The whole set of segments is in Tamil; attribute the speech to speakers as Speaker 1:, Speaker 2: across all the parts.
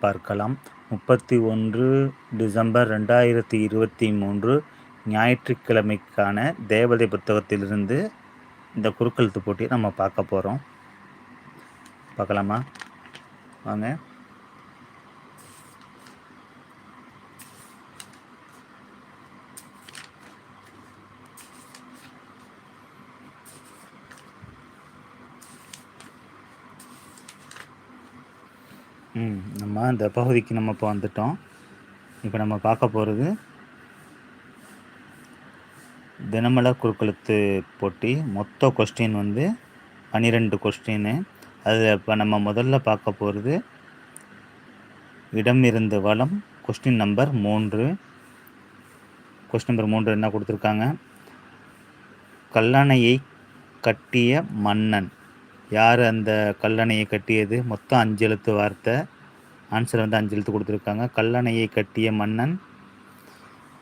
Speaker 1: பார்க்கலாம். முப்பத்தி ஒன்று டிசம்பர் ரெண்டாயிரத்தி இருபத்தி மூன்று ஞாயிற்றுக்கிழமைக்கான தேவதை புத்தகத்திலிருந்து இந்த குறுக்கெழுத்து போட்டியை நம்ம பார்க்க போகிறோம் பார்க்கலாமா? வாங்க. ம் நம்ம இந்த பகுதிக்கு நம்ம இப்போ வந்துட்டோம். இப்போ நம்ம பார்க்க போகிறது தினமலர் குறுக்கெழுத்து போட்டி. மொத்த கொஸ்டின் வந்து பன்னிரெண்டு கொஸ்டின்னு அதில் இப்போ நம்ம முதல்ல பார்க்க போகிறது இடம் இருந்து வளம் கொஸ்டின் நம்பர் மூன்று. கொஸ்டின் நம்பர் மூன்று என்ன கொடுத்துருக்காங்க? கல்லணையை கட்டிய மன்னன். யார் அந்த கல்லணையை கட்டியது? மொத்தம் அஞ்சு எழுத்து வார்த்தை. ஆன்சர் வந்து அஞ்சு எழுத்து கொடுத்துருக்காங்க. கல்லணையை கட்டிய மன்னன்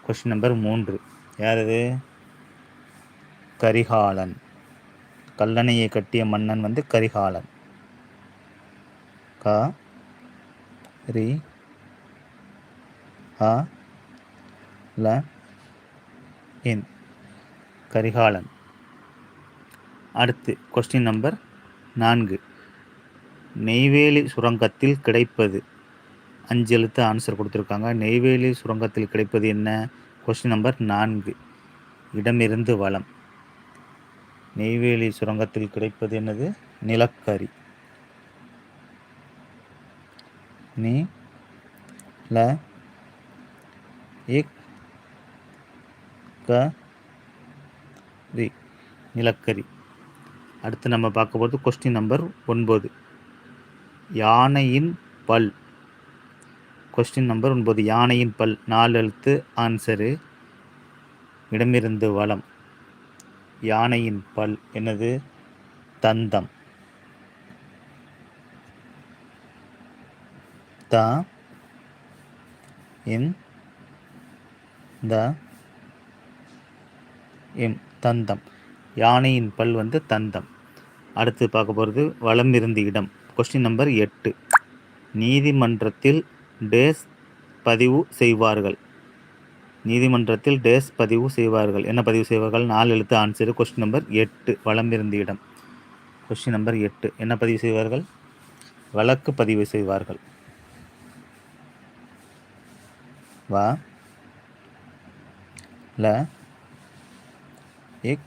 Speaker 1: கொஸ்டின் நம்பர் மூன்று. யார் அது? கரிகாலன். கல்லணையை கட்டிய மன்னன் வந்து கரிகாலன். க ரி ஹ ல இன். கரிகாலன். அடுத்து கொஸ்டின் நம்பர் நான்கு. நெய்வேலி சுரங்கத்தில் கிடைப்பது. அஞ்சு எழுத்து ஆன்சர் கொடுத்துருக்காங்க. நெய்வேலி சுரங்கத்தில் கிடைப்பது என்ன? கொஸ்டின் நம்பர் நான்கு. இடமிருந்து வளம். நெய்வேலி சுரங்கத்தில் கிடைப்பது என்னது? நிலக்கரி. நீ ல இக் க ரி நிலக்கரி. அடுத்து நம்ம பார்க்க போகிறது கொஸ்டின் நம்பர் ஒன்பது. யானையின் பல். கொஸ்டின் நம்பர் ஒன்பது. யானையின் பல். நாலு எழுத்து ஆன்சரு இடமிருந்து வளம் யானையின் பல் என்னது? தந்தம். த இன் த எம் தந்தம். யானையின் பல் வந்து தந்தம். அடுத்து பார்க்க போகிறது வளம் இருந்து இடம். கொஸ்டின் நம்பர் எட்டு. நீதிமன்றத்தில் டேஸ் பதிவு செய்வார்கள். நீதிமன்றத்தில் டேஸ் பதிவு செய்வார்கள். என்ன பதிவு செய்வார்கள்? நாலு எழுத்து ஆன்சரு கொஸ்டின் நம்பர் எட்டு. வளம் இருந்து இடம். கொஸ்டின் நம்பர் எட்டு. என்ன பதிவு செய்வார்கள்? வழக்கு பதிவு செய்வார்கள். வா. ல. எக்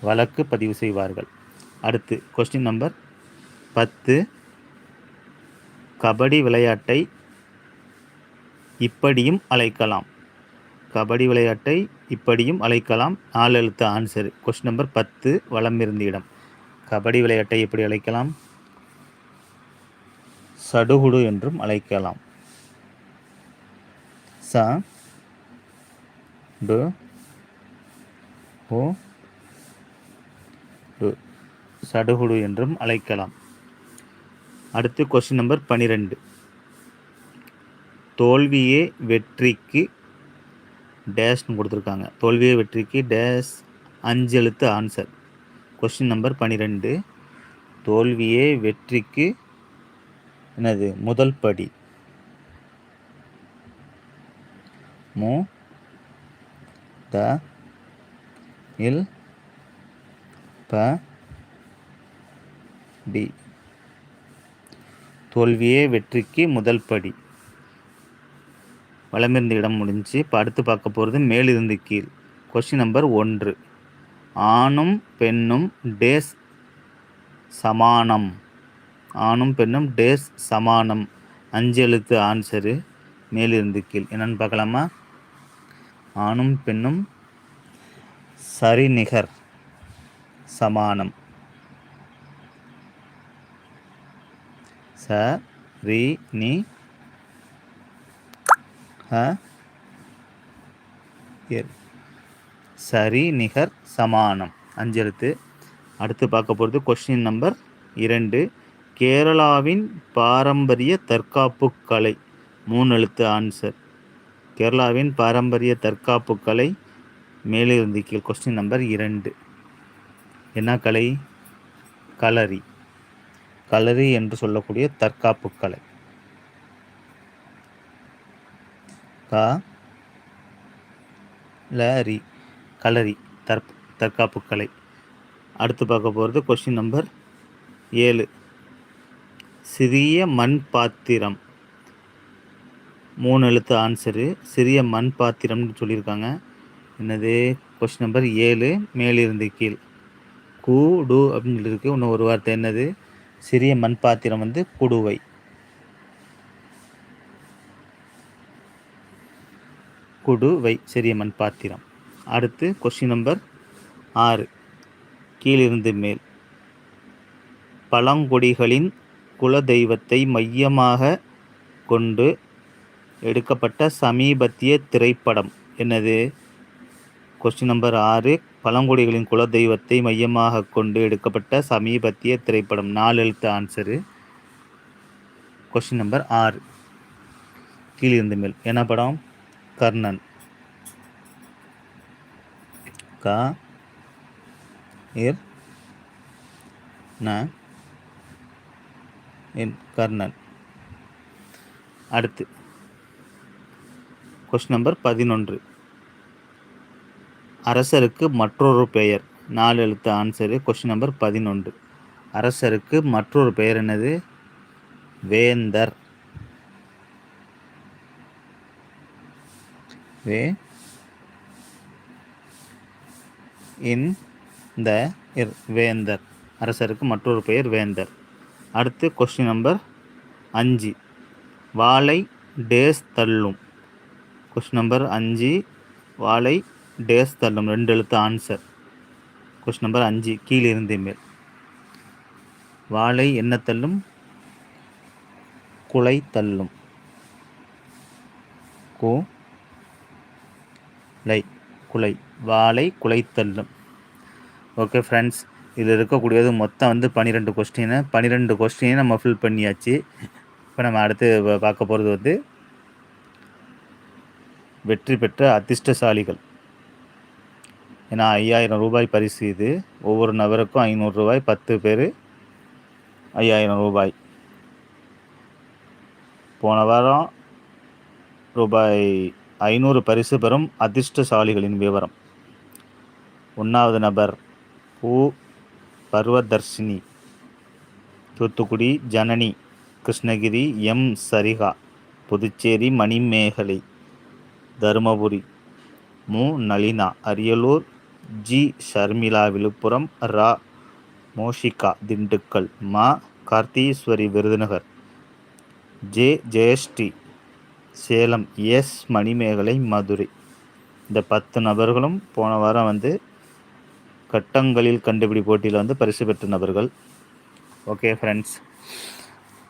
Speaker 1: வழக்கு பதிவு செய்வார்கள். அடுத்து கொஸ்டின் நம்பர் பத்து. கபடி விளையாட்டை இப்படியும் அழைக்கலாம். கபடி விளையாட்டை இப்படியும் அழைக்கலாம். நாலு எழுத்து ஆன்சர் கொஸ்டின் நம்பர் பத்து வளம் இருந்த இடம். கபடி விளையாட்டை எப்படி அழைக்கலாம்? சடுகுடு என்றும் அழைக்கலாம். ச டு ஓ சடுகுடு என்றும் அழைக்கலாம். அடுத்து கொஸ்டின் நம்பர் பன்னிரெண்டு தோல்வியே வெற்றிக்கு டேஷ்னு கொடுத்துருக்காங்க. தோல்வியே வெற்றிக்கு டேஷ் அஞ்சு எழுத்து ஆன்சர் கொஸ்டின் நம்பர் பன்னிரெண்டு தோல்வியே வெற்றிக்கு என்னது? முதல் படி. மு த இல் ப டி தோல்வியே வெற்றிக்கு முதல் படி. வளமிருந்த இடம் முடிஞ்சு இப்போ அடுத்து பார்க்க போகிறது மேலிருந்து கீழ். கொஷின் நம்பர் ஒன்று. ஆணும் பெண்ணும் டேஸ் சமானம். ஆணும் பெண்ணும் டேஸ் சமானம். அஞ்சு எழுத்து ஆன்சரு மேலிருந்து கீழ். என்னன்னு பார்க்கலாமா? ஆணும் பெண்ணும் சரிநிகர் சமானம். ச ரி நி ஹ எர் சரி நிகர் சமானம். அஞ்சு எழுத்து. அடுத்து பார்க்க போகிறது கொஸ்டின் நம்பர் இரண்டு. கேரளாவின் பாரம்பரிய தற்காப்பு கலை. மூணு எழுத்து ஆன்சர் கேரளாவின் பாரம்பரிய தற்காப்பு கலை. மேலிருந்து கீழ் கொஸ்டின் நம்பர் இரண்டு. என்ன கலை? களரி களரி என்று சொல்லக்கூடிய தற்காப்பு கலை கா லரி களரி தற் தற்காப்பு கலை அடுத்து பார்க்க போகிறது கொஸ்டின் நம்பர் ஏழு. சிறிய மண் பாத்திரம் மூணு எழுத்து ஆன்சரு சிறிய மண் பாத்திரம்னு சொல்லியிருக்காங்க. என்னது? கொஸ்டின் நம்பர் ஏழு. மேலிருந்து கீழ். கூடு அப்படின்னு சொல்லியிருக்கு. இன்னும் ஒரு வார்த்தை என்னது? சிறிய மண் பாத்திரம் வந்து குடுவை. குடுவை சிறிய மண் பாத்திரம் அடுத்து கொஸ்டின் நம்பர் ஆறு. கீழிருந்து மேல். பழங்குடிகளின் குலதெய்வத்தை மையமாக கொண்டு எடுக்கப்பட்ட சமீபத்திய திரைப்படம். என்னது? கொஸ்டின் நம்பர் ஆறு பழங்குடிகளின் குலதெய்வத்தை மையமாக கொண்டு எடுக்கப்பட்ட சமீபத்திய திரைப்படம் நாலு எழுத்து ஆன்சரு கொஸ்டின் நம்பர் ஆறு. கீழிருந்து மேல். என்ன படம்? கர்ணன். க இர் ந என் கர்ணன். அடுத்து. கொஸ்டின் நம்பர் பதினொன்று. அரசருக்கு மற்றொரு பெயர். நாலு எழுத்து ஆன்சரு கொஸ்டின் நம்பர் பதினொன்று. அரசருக்கு மற்றொரு பெயர் என்னது? வேந்தர். வே இன் த இர் வேந்தர். அரசருக்கு மற்றொரு பெயர் வேந்தர். அடுத்து கொஸ்டின் நம்பர் அஞ்சு. வாழை டேஸ் தள்ளும். கொஸ்டின் நம்பர் அஞ்சு வாழை டேஸ் தள்ளும் ரெண்டு எழுத்து ஆன்சர் கொஸ்டின் நம்பர் அஞ்சு கீழே மேல். வாழை என்ன தள்ளும்? குலை தள்ளும். கு லை குலை. வாழை குலை தள்ளும். ஓகே ஃப்ரெண்ட்ஸ் இதில் இருக்கக்கூடியது மொத்தம் வந்து பன்னிரெண்டு கொஸ்டின் பன்னிரெண்டு கொஸ்டினையும் நம்ம ஃபில் பண்ணியாச்சு. இப்போ நம்ம அடுத்து பார்க்க போகிறது வந்து வெற்றி பெற்ற அதிர்ஷ்டசாலிகள். ஏன்னா ஐயாயிரம் ரூபாய் பரிசு இது. ஒவ்வொரு நபருக்கும் ஐநூறு ரூபாய் பத்து பேர் ஐயாயிரம் ரூபாய். போன வாரம் ரூபாய் ஐநூறு பரிசு பெறும் அதிர்ஷ்டசாலிகளின் விவரம். ஒன்றாவது நபர் பூ பர்வதர்ஷினி. தூத்துக்குடி ஜனனி கிருஷ்ணகிரி எம். சரிகா புதுச்சேரி மணிமேகலை தருமபுரி மு. நளினா அரியலூர் ஜி. ஷர்மிளா விழுப்புரம் ரா. மோஷிகா திண்டுக்கல் மா. கார்த்தீஸ்வரி விருதுநகர். ஜே. ஜெயஸ்ரீ சேலம் எஸ். மணிமேகலை மதுரை. இந்த பத்து நபர்களும் போன வாரம் வந்து கட்டங்களில் கண்டுபிடி போட்டியில் வந்து பரிசு பெற்ற நபர்கள். ஓகே ஃப்ரெண்ட்ஸ்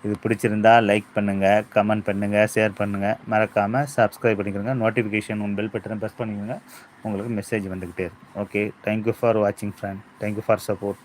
Speaker 1: இது பிடிச்சிருந்தா லைக் பண்ணுங்கள் கமெண்ட் பண்ணுங்கள் ஷேர் பண்ணுங்கள் மறக்காமல் சப்ஸ்கிரைப் பண்ணிக்கிறங்க நோட்டிஃபிகேஷன் உன் பெல் பட்டனை ப்ரெஸ் பண்ணிக்கோங்க. உங்களுக்கு மெசேஜ் வந்துக்கிட்டே இருக்கும். ஓகே தேங்க்யூ ஃபார் வாட்சிங் friend thank you for support